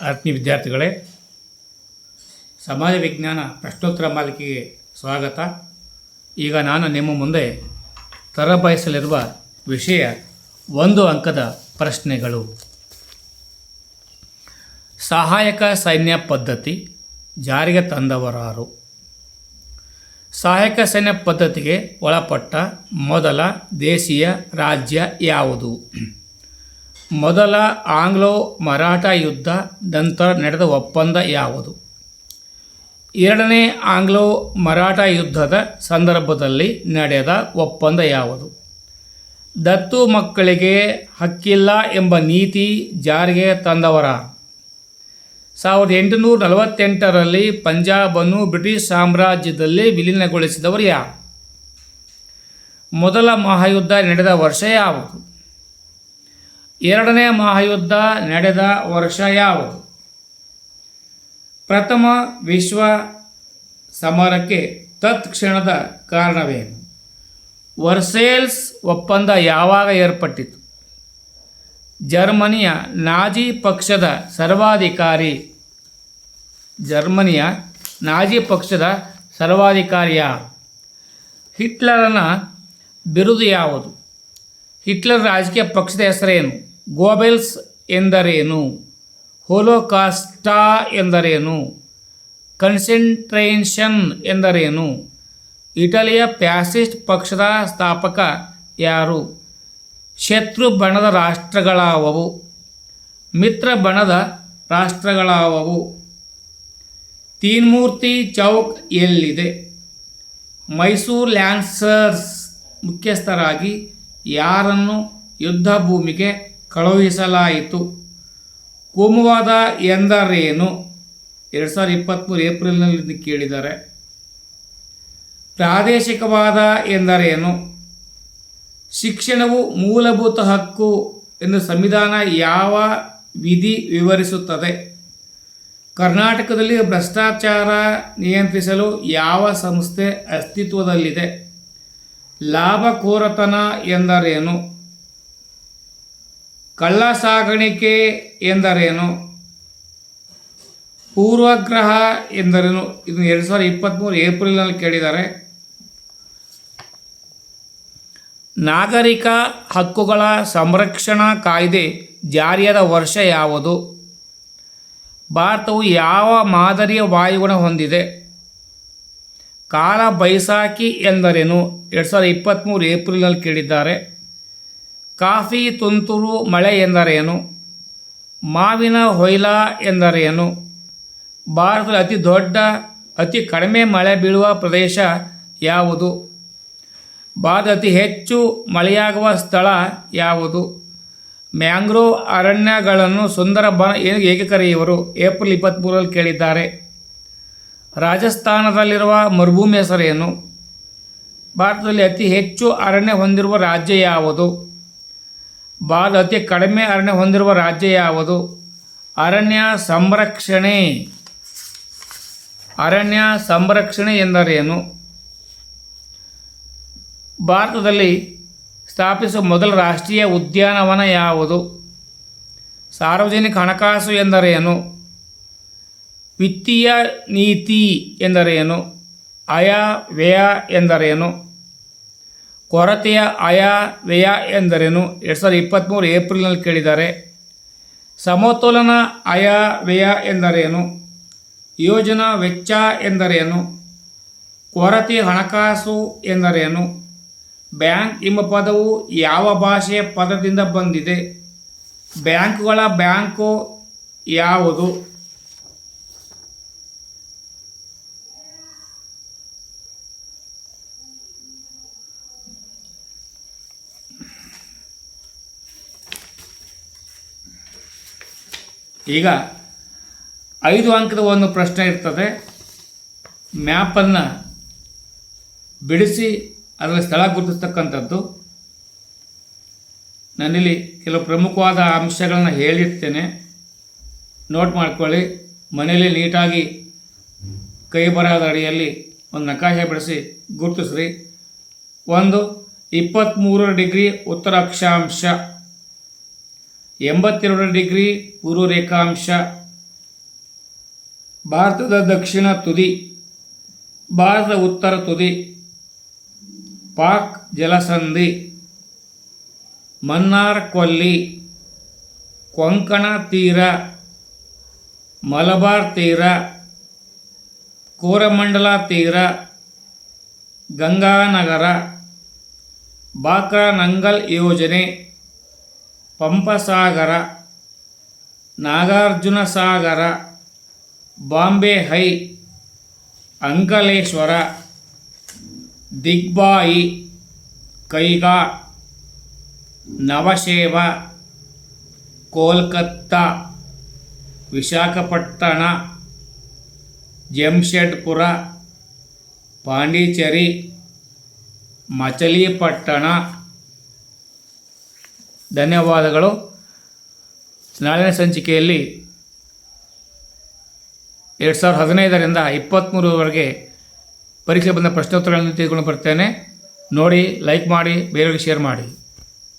ಆತ್ಮೀಯ ವಿದ್ಯಾರ್ಥಿಗಳೇ, ಸಮಾಜ ವಿಜ್ಞಾನ ಪ್ರಶ್ನೋತ್ತರ ಮಾಲಿಕೆಗೆ ಸ್ವಾಗತ. ಈಗ ನಾನು ನಿಮ್ಮ ಮುಂದೆ ತರಬಯಸಲಿರುವ ವಿಷಯ ಒಂದು ಅಂಕದ ಪ್ರಶ್ನೆಗಳು. ಸಹಾಯಕ ಸೈನ್ಯ ಪದ್ಧತಿ ಜಾರಿಗೆ ತಂದವರಾರು. ಸಹಾಯಕ ಸೈನ್ಯ ಪದ್ಧತಿಗೆ ಒಳಪಟ್ಟ ಮೊದಲ ದೇಶೀಯ ರಾಜ್ಯ ಯಾವುದು? ಮೊದಲ ಆಂಗ್ಲೋ ಮರಾಠ ಯುದ್ಧ, ನಂತರ ನಡೆದ ಒಪ್ಪಂದ ಯಾವುದು? ಎರಡನೇ ಆಂಗ್ಲೋ ಮರಾಠ ಯುದ್ಧದ ಸಂದರ್ಭದಲ್ಲಿ ನಡೆದ ಒಪ್ಪಂದ ಯಾವುದು? ದತ್ತು ಮಕ್ಕಳಿಗೆ ಹಕ್ಕಿಲ್ಲ ಎಂಬ ನೀತಿ ಜಾರಿಗೆ ತಂದವರ? ಸಾವಿರದ ಎಂಟುನೂರ ನಲವತ್ತೆಂಟರಲ್ಲಿ ಪಂಜಾಬನ್ನು ಬ್ರಿಟಿಷ್ ಸಾಮ್ರಾಜ್ಯದಲ್ಲಿ ವಿಲೀನಗೊಳಿಸಿದವರು ಯಾರು? ಮೊದಲ ಮಹಾಯುದ್ಧ ನಡೆದ ವರ್ಷ ಯಾವುದು? ಎರಡನೇ ಮಹಾಯುದ್ಧ ನಡೆದ ವರ್ಷ ಯಾವುದು? ಪ್ರಥಮ ವಿಶ್ವ ಸಮರಕ್ಕೆ ತತ್ಕ್ಷಣದ ಕಾರಣವೇನು? ವರ್ಸೇಲ್ಸ್ ಒಪ್ಪಂದ ಯಾವಾಗ ಏರ್ಪಟ್ಟಿತು? ಜರ್ಮನಿಯ ನಾಜಿ ಪಕ್ಷದ ಸರ್ವಾಧಿಕಾರಿ ಜರ್ಮನಿಯ ನಾಜಿ ಪಕ್ಷದ ಸರ್ವಾಧಿಕಾರಿಯ ಹಿಟ್ಲರನ ಬಿರುದು ಯಾವುದು? ಹಿಟ್ಲರ್ ರಾಜಕೀಯ ಪಕ್ಷದ ಹೆಸರೇನು? ಗೋಬೆಲ್ಸ್ ಎಂದರೇನು? ಹೋಲೋಕಾಸ್ಟಾ ಎಂದರೇನು? ಕನ್ಸೆಂಟ್ರೇಷನ್ ಎಂದರೇನು? ಇಟಲಿಯ ಪ್ಯಾಸಿಸ್ಟ್ ಪಕ್ಷದ ಸ್ಥಾಪಕ ಯಾರು? ಶತ್ರು ಬಣದ ರಾಷ್ಟ್ರಗಳಾವವು. ಮಿತ್ರ ಬಣದ ರಾಷ್ಟ್ರಗಳಾವವು. ತೀನ್ಮೂರ್ತಿ ಚೌಕ್ ಎಲ್ಲಿದೆ? ಮೈಸೂರು ಲ್ಯಾನ್ಸರ್ಸ್ ಮುಖ್ಯಸ್ಥರಾಗಿ ಯಾರನ್ನು ಯುದ್ಧ ಭೂಮಿಗೆ ಕಳುಹಿಸಲಾಯಿತು. ಕೋಮುವಾದ ಎಂದರೇನು? ಎರಡು ಸಾವಿರದ ಇಪ್ಪತ್ತ್ಮೂರು ಏಪ್ರಿಲ್ನಲ್ಲಿ ಕೇಳಿದ್ದಾರೆ. ಪ್ರಾದೇಶಿಕವಾದ ಎಂದರೇನು? ಶಿಕ್ಷಣವು ಮೂಲಭೂತ ಹಕ್ಕು ಎಂದು ಸಂವಿಧಾನ ಯಾವ ವಿಧಿ ವಿವರಿಸುತ್ತದೆ? ಕರ್ನಾಟಕದಲ್ಲಿ ಭ್ರಷ್ಟಾಚಾರ ನಿಯಂತ್ರಿಸಲು ಯಾವ ಸಂಸ್ಥೆ ಅಸ್ತಿತ್ವದಲ್ಲಿದೆ? ಲಾಭಕೋರತನ ಎಂದರೇನು? ಕಳ್ಳ ಸಾಗಾಣಿಕೆ ಎಂದರೇನು? ಪೂರ್ವಗ್ರಹ ಎಂದರೇನು? ಇದನ್ನು ಎರಡು ಸಾವಿರದ ಇಪ್ಪತ್ತ್ಮೂರು ಏಪ್ರಿಲ್ನಲ್ಲಿ ಕೇಳಿದ್ದಾರೆ. ನಾಗರಿಕ ಹಕ್ಕುಗಳ ಸಂರಕ್ಷಣಾ ಕಾಯ್ದೆ ಜಾರಿಯಾದ ವರ್ಷ ಯಾವುದು? ಭಾರತವು ಯಾವ ಮಾದರಿಯ ವಾಯುಗುಣ ಹೊಂದಿದೆ? ಕಾಲ ಬೈಸಾಖಿ ಎಂದರೇನು? ಎರಡು ಸಾವಿರದ ಇಪ್ಪತ್ತ್ಮೂರು ಏಪ್ರಿಲ್ನಲ್ಲಿ ಕೇಳಿದ್ದಾರೆ. ಕಾಫಿ ತುಂತುರು ಮಳೆ ಎಂದರೇನು? ಮಾವಿನ ಹೊಯ್ಲ ಎಂದರೇನು? ಭಾರತದ ಅತಿ ದೊಡ್ಡ, ಅತಿ ಕಡಿಮೆ ಮಳೆ ಬೀಳುವ ಪ್ರದೇಶ ಯಾವುದು? ಭಾರತ ಅತಿ ಹೆಚ್ಚು ಮಳೆಯಾಗುವ ಸ್ಥಳ ಯಾವುದು? ಮ್ಯಾಂಗ್ರೋವ್ ಅರಣ್ಯಗಳನ್ನು ಸುಂದರ ಬನ ಏಕೆ ಕರೆಯುವರು? ಏಪ್ರಿಲ್ ಇಪ್ಪತ್ತ್ಮೂರರಲ್ಲಿ ಕೇಳಿದ್ದಾರೆ. ರಾಜಸ್ಥಾನದಲ್ಲಿರುವ ಮರುಭೂಮಿ ಹೆಸರೇನು? ಭಾರತದಲ್ಲಿ ಅತಿ ಹೆಚ್ಚು ಅರಣ್ಯ ಹೊಂದಿರುವ ರಾಜ್ಯ ಯಾವುದು? ಭಾರತ ಅತಿ ಕಡಿಮೆ ಅರಣ್ಯ ಹೊಂದಿರುವ ರಾಜ್ಯ ಯಾವುದು? ಅರಣ್ಯ ಸಂರಕ್ಷಣೆ. ಅರಣ್ಯ ಸಂರಕ್ಷಣೆ ಎಂದರೇನು? ಭಾರತದಲ್ಲಿ ಸ್ಥಾಪಿಸುವ ಮೊದಲ ರಾಷ್ಟ್ರೀಯ ಉದ್ಯಾನವನ ಯಾವುದು? ಸಾರ್ವಜನಿಕ ಹಣಕಾಸು ಎಂದರೇನು? ವಿತ್ತೀಯ ನೀತಿ ಎಂದರೇನು? ಆಯಾ ವ್ಯಯ ಎಂದರೇನು? ಕೊರತೆಯ ಆಯಾ ವ್ಯಯ ಎಂದರೇನು? ಎರಡು ಸಾವಿರದ ಇಪ್ಪತ್ತ್ಮೂರು ಏಪ್ರಿಲ್ನಲ್ಲಿ ಕೇಳಿದ್ದಾರೆ. ಸಮತೋಲನ ಆಯ ವ್ಯಯ ಎಂದರೇನು? ಯೋಜನಾ ವೆಚ್ಚ ಎಂದರೇನು? ಕೊರತೆ ಹಣಕಾಸು ಎಂದರೇನು? ಬ್ಯಾಂಕ್ ಎಂಬ ಪದವು ಯಾವ ಭಾಷೆಯ ಪದದಿಂದ ಬಂದಿದೆ? ಬ್ಯಾಂಕುಗಳ ಬ್ಯಾಂಕು ಯಾವುದು? ಈಗ ಐದು ಅಂಕದ ಒಂದು ಪ್ರಶ್ನೆ ಇರ್ತದೆ. ಮ್ಯಾಪನ್ನು ಬಿಡಿಸಿ ಅದರ ಸ್ಥಳ ಗುರುತಿಸ್ತಕ್ಕಂಥದ್ದು. ನನ್ನಲ್ಲಿ ಕೆಲವು ಪ್ರಮುಖವಾದ ಅಂಶಗಳನ್ನು ಹೇಳಿರ್ತೇನೆ. ನೋಟ್ ಮಾಡ್ಕೊಳ್ಳಿ. ಮನೆಯಲ್ಲಿ ನೀಟಾಗಿ ಕೈ ಬರಹದ ಅಡಿಯಲ್ಲಿ ಒಂದು ನಕಾಶೆ ಬಿಡಿಸಿ ಗುರುತಿಸ್ರಿ. ಒಂದು ಇಪ್ಪತ್ತ್ಮೂರು ಡಿಗ್ರಿ ಉತ್ತರ ಅಕ್ಷಾಂಶ ಎಂಬತ್ತೆರಡು ಡಿಗ್ರಿ ಪೂರ್ವ ರೇಖಾಂಶ ಭಾರತದ ದಕ್ಷಿಣ ತುದಿ, ಭಾರತದ ಉತ್ತರ ತುದಿ, ಪಾಕ್ ಜಲಸಂಧಿ, ಮನ್ನಾರ್ ಕೊಲ್ಲಿ, ಕೊಂಕಣ ತೀರ, ಮಲಬಾರ್ ತೀರ, ಕೋರಮಂಡಲ ತೀರ, ಗಂಗಾನಗರ, ಬಾಕ್ರಾ ನಂಗಲ್ ಯೋಜನೆ ಪಂಪಸಾಗರ ನಾಗಾರ್ಜುನ ಸಾಗರ ಬಾಂಬೆ ಹೈ ಅಂಕಲೇಶ್ವರ ದಿಗ್ಬಾಯಿ ಕೈಗಾ ನವಶೇವ ಕೋಲ್ಕತ್ತಾ ವಿಶಾಖಪಟ್ಟಣ ಜಮ್ಶೆಡ್ಪುರ ಪಾಂಡಿಚೇರಿ ಮಚಲಿಪಟ್ಟಣ ಧನ್ಯವಾದಗಳು. ನಾಳಿನ ಸಂಚಿಕೆಯಲ್ಲಿ ಎರಡು ಸಾವಿರದ ಹದಿನೈದರಿಂದ ಇಪ್ಪತ್ತ್ಮೂರವರೆಗೆ ಪರೀಕ್ಷೆ ಬಂದ ಪ್ರಶ್ನೋತ್ತರಗಳನ್ನು ತೆಗೆದುಕೊಂಡು ಬರ್ತೇನೆ. ನೋಡಿ ಲೈಕ್ ಮಾಡಿ, ಬೇರೆಯವರಿಗೆ ಶೇರ್ ಮಾಡಿ.